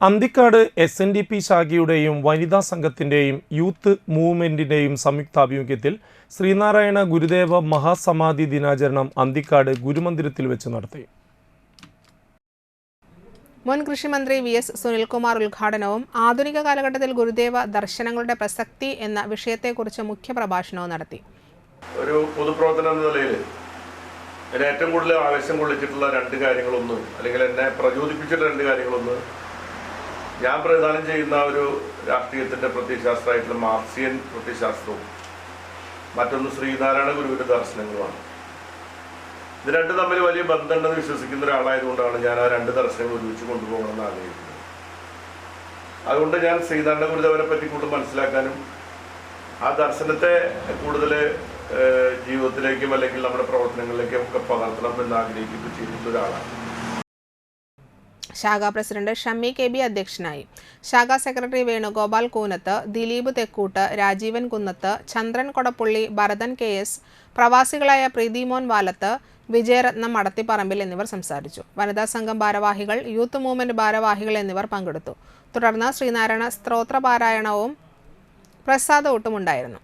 Anthikad S N D P ശാഖയുടെയും വനിതാ സംഘത്തിന്റെയും youth മൂവ്മെന്റിന്റെയും സംയുക്താഭിമുഖ്യത്തിൽ ശ്രീനാരായണ ഗുരുദേവ മഹാസമാധി ദിനാചരണം അന്തിക്കാട് ഗുരുമന്ദിരത്തിൽ വെച്ച് നടത്തി. മുൻ കൃഷിമന്ത്രി വി എസ് സുനിൽകുമാർ ഉദ്ഘാടനവും ആധുനിക കാലഘട്ടത്തിൽ ഗുരുദേവ ദർശനങ്ങളുടെ പ്രസക്തി എന്ന വിഷയത്തെക്കുറിച്ച് മുഖ്യ പ്രഭാഷണവും നടത്തി. ഒരു പൊതുപ്രവർത്തനം എന്ന നിലയിൽ എന്നെ ഏറ്റവും കൂടുതൽ ആവേശം കൊള്ളിച്ചിട്ടുള്ള രണ്ട് കാര്യങ്ങളൊന്ന് അല്ലെങ്കിൽ എന്നെ പ്രചോദിപ്പിച്ചിട്ടുള്ള രണ്ട് കാര്യങ്ങളൊന്ന് ഞാൻ പ്രദാനം ചെയ്യുന്ന ഒരു രാഷ്ട്രീയത്തിന്റെ പ്രത്യയശാസ്ത്രമായിട്ടുള്ള മാർക്സിയൻ പ്രത്യയശാസ്ത്രവും മറ്റൊന്ന് ശ്രീനാരായണ ഗുരുവിന്റെ ദർശനങ്ങളുമാണ്. ഇത് രണ്ടും തമ്മിൽ വലിയ ബന്ധമുണ്ടെന്ന് വിശ്വസിക്കുന്ന ഒരാളായതുകൊണ്ടാണ് ഞാൻ ആ രണ്ട് ദർശനങ്ങൾ ഒരുമിച്ച് കൊണ്ടുപോകണമെന്ന് ആഗ്രഹിക്കുന്നത്. അതുകൊണ്ട് ഞാൻ ശ്രീനാരായണ ഗുരുദേവനെ പറ്റി കൂടുതൽ മനസ്സിലാക്കാനും ആ ദർശനത്തെ കൂടുതൽ ജീവിതത്തിലേക്കും അല്ലെങ്കിൽ നമ്മുടെ പ്രവർത്തനങ്ങളിലേക്കും ഒക്കെ പകർത്തണം എന്ന് ആഗ്രഹിക്കുകയും ചെയ്തിട്ടുള്ള ഒരാളാണ്. ശാഖാ പ്രസിഡന്റ് ഷമ്മി കെ ബി അധ്യക്ഷനായി. ശാഖാ secretary Venugopal Koonathu Dileep Thekkoot Rajeevan Kunnath Chandran Kodappully Bharathan K S പ്രവാസികളായ Preethimon Valath Vijayaratnam Madathiparambil എന്നിവർ സംസാരിച്ചു. വനിതാ സംഘം ഭാരവാഹികൾ യൂത്ത് മൂവ്മെന്റ് ഭാരവാഹികൾ എന്നിവർ പങ്കെടുത്തു. തുടർന്ന് ശ്രീനാരായണ സ്ത്രോത്ര പാരായണവും പ്രസാദ ഊട്ടുമുണ്ടായിരുന്നു.